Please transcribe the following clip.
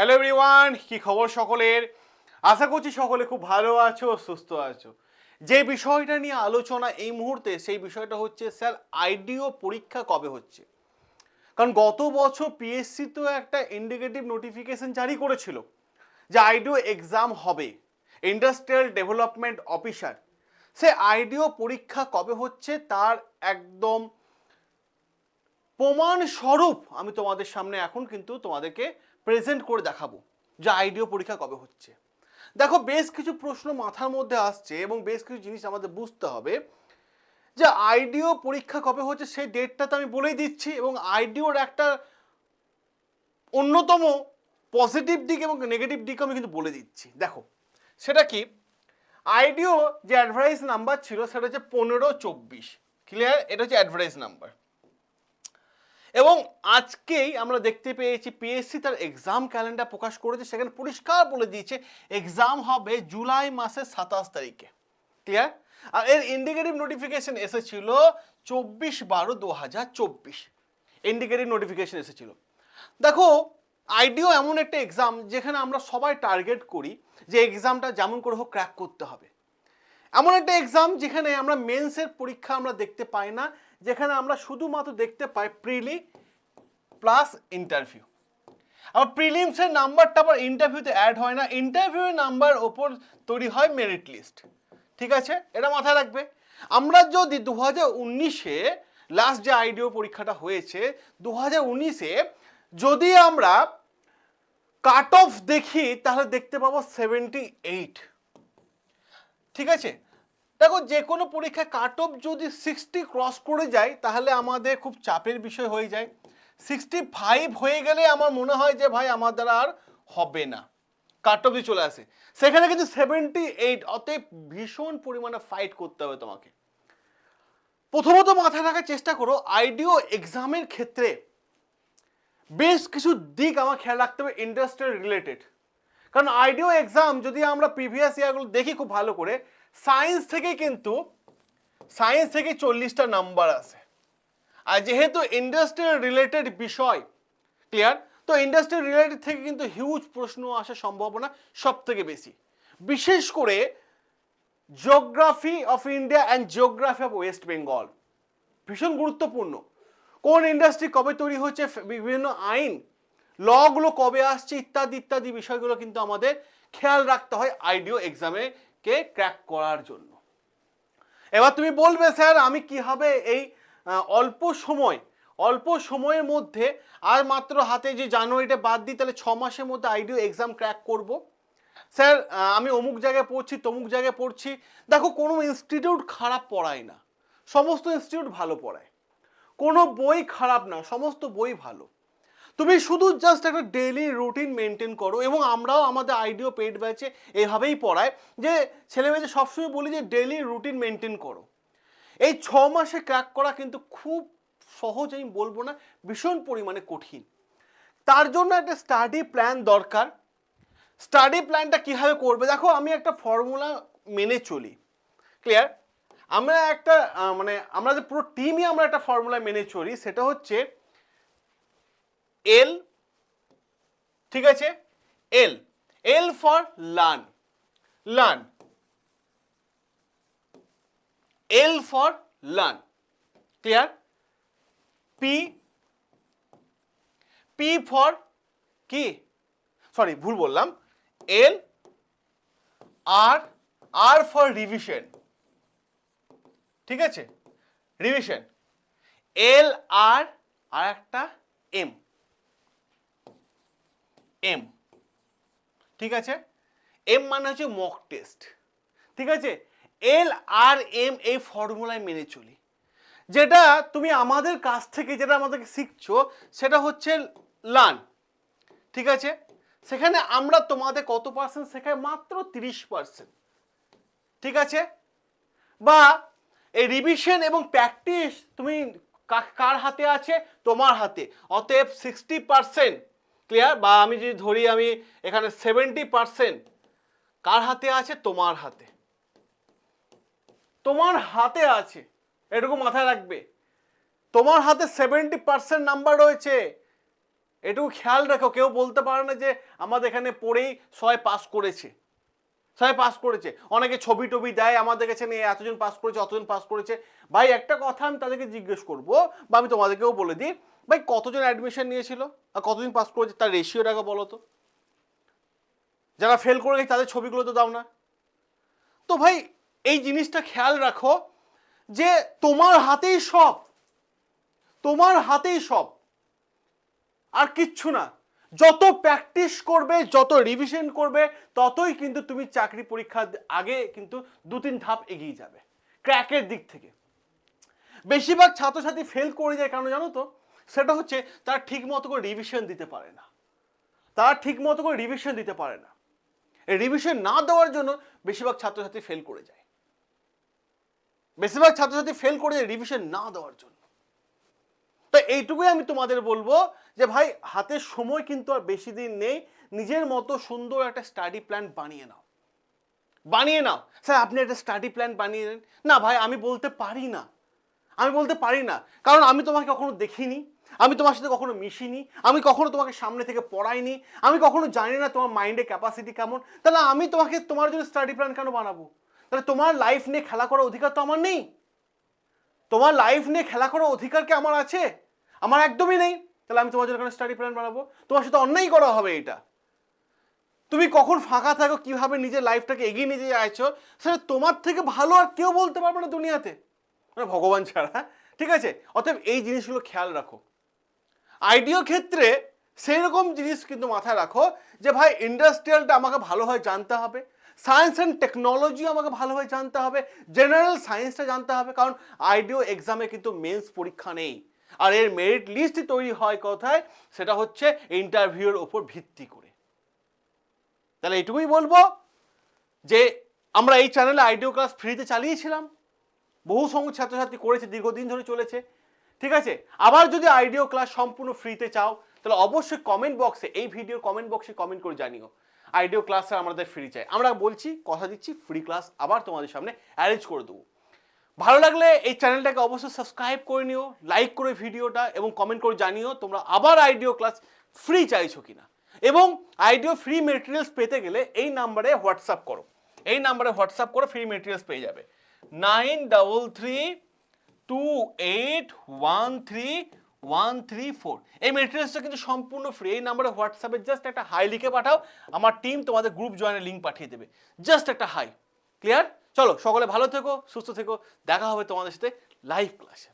Hello everyone কি খবর সকলের? আশা করছি সকলে খুব ভালো আছো, সুস্থ আছো। যে বিষয়টা নিয়ে আলোচনা এই মুহূর্তে, সেই বিষয়টা হচ্ছে, স্যার আইডিও পরীক্ষা কবে হচ্ছে? কারণ গত বছর পিএসসি তো একটা ইন্ডিকেটিভ নোটিফিকেশন জারি করেছিল যে আইডিও এক্সাম হবে। ইন্ডাস্ট্রিয়াল ডেভেলপমেন্ট অফিসার সে আইডিও পরীক্ষা কবে হচ্ছে? তার একদম প্রমাণস্বরূপ আমি তোমাদের সামনে এখন কিন্তু তোমাদেরকে প্রেজেন্ট করে দেখাবো, যে আইডিও পরীক্ষা কবে হচ্ছে। দেখো, বেশ কিছু প্রশ্ন মাথার মধ্যে আসছে এবং বেশ কিছু জিনিস আমাদের বুঝতে হবে যে আইডিও পরীক্ষা কবে হচ্ছে, সেই ডেটটা তো আমি বলেই দিচ্ছি এবং আইডিওর একটা অন্যতম পজিটিভ দিক এবং নেগেটিভ দিক আমি কিন্তু বলে দিচ্ছি। দেখো, সেটা কি? আইডিও যে অ্যাডভার্টাইজ নাম্বার ছিল, সেটা হচ্ছে পনেরো চব্বিশ। ক্লিয়ার এটা হচ্ছে অ্যাডভার্টাইজ নাম্বার এবং আজকেই আমরা দেখতে পেয়েছি পিএসসি তার এক্সাম ক্যালেন্ডার প্রকাশ করেছে, সেখানে পরিষ্কার বলে দিয়েছে এক্সাম হবে জুলাই মাসের সাতাশ তারিখে। ক্লিয়ার আর এর ইন্ডিকেটিভ নোটিফিকেশন এসেছিল চব্বিশ বারো দু হাজার চব্বিশ। ইন্ডিকেটিভ নোটিফিকেশন এসেছিল। দেখো, আইডিও এমন একটা এক্সাম যেখানে আমরা সবাই টার্গেট করি যে এক্সামটা যেমন করে হোক ক্র্যাক করতে হবে। এমন একটা এক্সাম যেখানে আমরা মেন্সের পরীক্ষা আমরা দেখতে পাই না যেখানে আমরা শুধুমাত্র দেখতে পাই প্রিলি প্লাস ইন্টারভিউ। আবার প্রিলিমসের নাম্বারটা আবার ইন্টারভিউতে অ্যাড হয় না। ইন্টারভিউয়ের নাম্বার ওপর তৈরি হয় মেরিট লিস্ট ঠিক আছে? এটা মাথায় রাখবে। আমরা যদি দু হাজার উনিশে লাস্ট যে আইডিও পরীক্ষাটা হয়েছে দু হাজার উনিশে যদি আমরা কাট অফ দেখি, তাহলে দেখতে পাবো সেভেন্টি এইট ঠিক আছে? দেখো, যে কোনো পরীক্ষায় কাট অফ যদি সিক্সটি ক্রস করে যায়, তাহলে আমাদের খুব চাপের বিষয় হয়ে যায়। সিক্সটি ফাইভ হয়ে গেলে আমার মনে হয় যে, ভাই, আমার দ্বারা আর হবে না। কাট অফে চলে আসে। সেখানে কিন্তু সেভেন্টি এইট অতএব ভীষণ পরিমাণে ফাইট করতে হবে তোমাকে। প্রথমত মাথায় রাখার চেষ্টা করো আইডিও এক্সামের ক্ষেত্রে বেশ কিছু দিক আমার খেয়াল রাখতে হবে ইন্ডাস্ট্রিয়াল রিলেটেড কারণ আইডিও এক্সাম যদি আমরা প্রিভিয়াস ইয়ারগুলো দেখি খুব ভালো করে সায়েন্স থেকে কিন্তু, সায়েন্স থেকে চল্লিশটা নাম্বার আসে আর যেহেতু ইন্ডাস্ট্রিয়াল রিলেটেড বিষয় ক্লিয়ার তো ইন্ডাস্ট্রিয়াল রিলেটেড থেকে কিন্তু হিউজ প্রশ্ন আসার সম্ভাবনা সব থেকে বেশি। বিশেষ করে geography of India and geography of West Bengal ভীষণ গুরুত্বপূর্ণ। কোন ইন্ডাস্ট্রি কবে তৈরি হচ্ছে বিভিন্ন আইন লগুলো কবে আসছে, ইত্যাদি ইত্যাদি বিষয়গুলো কিন্তু আমাদের খেয়াল রাখতে হয় আইডিও এক্সামে কে ক্র্যাক করার জন্য? এবার তুমি বলবে, স্যার, আমি কীভাবে এই অল্প সময়, অল্প সময়ের মধ্যে আর মাত্র হাতে যে জানুয়ারিটা বাদ দিই, তাহলে ছ মাসের মধ্যে আইডিও এক্সাম ক্র্যাক করব? স্যার আমি অমুক জায়গায় পড়ছি, তমুক জায়গায় পড়ছি। দেখো, কোনো ইনস্টিটিউট খারাপ পড়ায় না। সমস্ত ইনস্টিটিউট ভালো পড়ায়। কোনো বই খারাপ না, সমস্ত বই ভালো। তুমি শুধু জাস্ট একটা ডেইলি রুটিন মেনটেন করো এবং আমরাও আমাদের আইডিও পেড ব্যাচে এভাবেই পড়ায় যে ছেলেমেয়েদের সবসময় বলি যে ডেইলি রুটিন মেনটেন করো। এই ছ মাসে ক্র্যাক করা কিন্তু খুব সহজ আমি বলব না, ভীষণ পরিমাণে কঠিন। তার জন্য একটা স্টাডি প্ল্যান দরকার। স্টাডি প্ল্যানটা কীভাবে করবে? দেখো, আমি একটা ফর্মুলা মেনে চলি। ক্লিয়ার আমরা একটা মানে আমরা যে পুরো টিমই আমরা একটা ফর্মুলা মেনে চলি, সেটা হচ্ছে এল ঠিক আছে? L L for learn learn L for learn clear P P for কি? সরি ভুল বললাম। এল আর আর ফর রিভিশন ঠিক আছে? রিভিশন এল আর আর একটা এম এম ঠিক আছে? এম মানে হচ্ছে মক টেস্ট ঠিক আছে? এল আর এম এই ফর্মুলায় মেনে চলি। যেটা তুমি আমাদের কাছ থেকে যেটা আমাদেরকে শিখছো, সেটা হচ্ছে লার্ন ঠিক আছে? সেখানে আমরা তোমাদের কত পার্সেন্ট শেখাই? মাত্র তিরিশ পার্সেন্ট ঠিক আছে? বা এই রিভিশন এবং প্র্যাকটিস তুমি কার হাতে আছে? তোমার হাতে। অতএব সিক্সটি পার্সেন্ট ক্লিয়ার বা আমি যদি ধরি আমি এখানে সেভেন্টি পার্সেন্ট কার হাতে আছে? তোমার হাতে। তোমার হাতে আছে। এটুকু মাথায় রাখবে। তোমার হাতে সেভেন্টি পার্সেন্ট নাম্বার রয়েছে। এটুকু খেয়াল রাখো, কেউ বলতে পারে না যে আমাদের এখানে পড়েই সবাই পাস করেছে। সবাই পাস করেছে। অনেকে ছবি টবি দেয়, আমাদের কাছে নিয়ে এতজন পাস করেছে, অতজন পাস করেছে। ভাই, একটা কথা আমি তাদেরকে জিজ্ঞেস করব, বা আমি তোমাদেরকেও বলে দিই ভাই, কতজন অ্যাডমিশন নিয়েছিল? আর কতদিন পাস করেছে? তার রেশিওটাকে বলো তো। যারা ফেল করে গেছে, তাদের ছবিগুলো তো দাও না। তো ভাই, এই জিনিসটা খেয়াল রাখো যে তোমার হাতেই সব। তোমার হাতেই সব। আর কিচ্ছু না। যত প্র্যাকটিস করবে, যত রিভিশন করবে, ততই কিন্তু তুমি চাকরি পরীক্ষার আগে কিন্তু দু তিন ধাপ এগিয়ে যাবে। ক্র্যাকের দিক থেকে। বেশিরভাগ ছাত্রছাত্রী ফেল করে যায় কেন জানো তো? সেটা হচ্ছে তারা ঠিক মতো করে রিভিশন দিতে পারে না। তারা ঠিক মতো করে রিভিশন দিতে পারে না। রিভিশন না দেওয়ার জন্য বেশিরভাগ ছাত্রছাত্রী ফেল করে যায়। বেশিরভাগ ছাত্রছাত্রী ফেল করে যায় রিভিশন না দেওয়ার জন্য। তো এইটুকুই আমি তোমাদের বলব যে ভাই, হাতে সময় কিন্তু আর বেশি দিন নেই। নিজের মতো সুন্দর একটা স্টাডি প্ল্যান বানিয়ে নাও। বানিয়ে নাও। স্যার, আপনি একটা স্টাডি প্ল্যান বানিয়ে নেন। না ভাই, আমি বলতে পারি না। আমি বলতে পারি না। কারণ আমি তোমাকে কখনো দেখিনি। আমি তোমার সাথে কখনো মিশিনি, আমি কখনো তোমাকে সামনে থেকে পড়াইনি, আমি কখনো জানি না তোমার মাইন্ডের ক্যাপাসিটি কেমন। তাহলে আমি তোমাকে, তোমার জন্য স্টাডি প্ল্যান কেন বানাবো? তাহলে তোমার লাইফ নিয়ে খেলা করার অধিকার তো আমার নেই। তোমার লাইফ নিয়ে খেলা করার অধিকার কি আমার আছে? আমার একদমই নেই। তাহলে আমি তোমার জন্য কেন স্টাডি প্ল্যান বানাবো? তোমার সাথে অন্যায় করা হবে এটা। তুমি কখন ফাঁকা থাকো, কীভাবে নিজের লাইফটাকে এগিয়ে নিয়ে যাচ্ছ সেটা তোমার থেকে ভালো আর কেউ বলতে পারবে না দুনিয়াতে। মানে ভগবান ছাড়া? ঠিক আছে? অতএব এই জিনিসগুলো খেয়াল রাখো। আইডিও ক্ষেত্রে সেই রকম জিনিস কিন্তু মাথায় রাখো যে ভাই ইন্ডাস্ট্রিয়ালটা আমাকে ভালোভাবে জানতে হবে। সায়েন্স অ্যান্ড টেকনোলজি আমাকে ভালোভাবে জানতে হবে। জেনারেল সায়েন্সটা জানতে হবে কারণ আইডিও এক্সামে কিন্তু মেন্স পরীক্ষা নেই। আর এর মেরিট লিস্টই তৈরি হয় কোথায়? সেটা হচ্ছে ইন্টারভিউর ওপর ভিত্তি করে। তাহলে এটুকুই বলব যে আমরা এই চ্যানেলে আইডিও ক্লাস ফ্রিতে চালিয়েছিলাম। বহু সংখ্যক ছাত্রছাত্রী করেছে, দীর্ঘদিন ধরে চলেছে। ঠিক আছে? আবার যদি আইডিও ক্লাস সম্পূর্ণ ফ্রিতে চাও, তাহলে অবশ্যই কমেন্ট বক্সে এই ভিডিওর কমেন্ট বক্সে কমেন্ট করে জানিও। আইডিও ক্লাস আমাদের ফ্রি চাই। আমরা বলছি, কথা দিচ্ছি ফ্রি ক্লাস আবার তোমাদের সামনে অ্যারেঞ্জ করে দেবো। ভালো লাগলে এই চ্যানেলটাকে অবশ্যই সাবস্ক্রাইব করে নিও লাইক করে ভিডিওটা এবং কমেন্ট করে জানিও তোমরা আবার আইডিও ক্লাস ফ্রি চাইছো কিনা। এবং আইডিও ফ্রি মেটেরিয়ালস পেতে গেলে এই নাম্বারে হোয়াটসঅ্যাপ করো। এই নাম্বারে হোয়াটসঅ্যাপ করো ফ্রি মেটেরিয়ালস পেয়ে যাবে। Nine double three two eight one three one three four এই মেটেরিয়ালসটা কিন্তু সম্পূর্ণ ফ্রি এই নাম্বারে হোয়াটসঅ্যাপে জাস্ট একটা হাই লিখে পাঠাও। আমার টিম তোমাদের গ্রুপ জয়েনের লিঙ্ক পাঠিয়ে দেবে। জাস্ট একটা হাই ক্লিয়ার চলো, সকলে ভালো থেকো, সুস্থ থেকো। দেখা হবে তোমাদের সাথে লাইভ ক্লাসে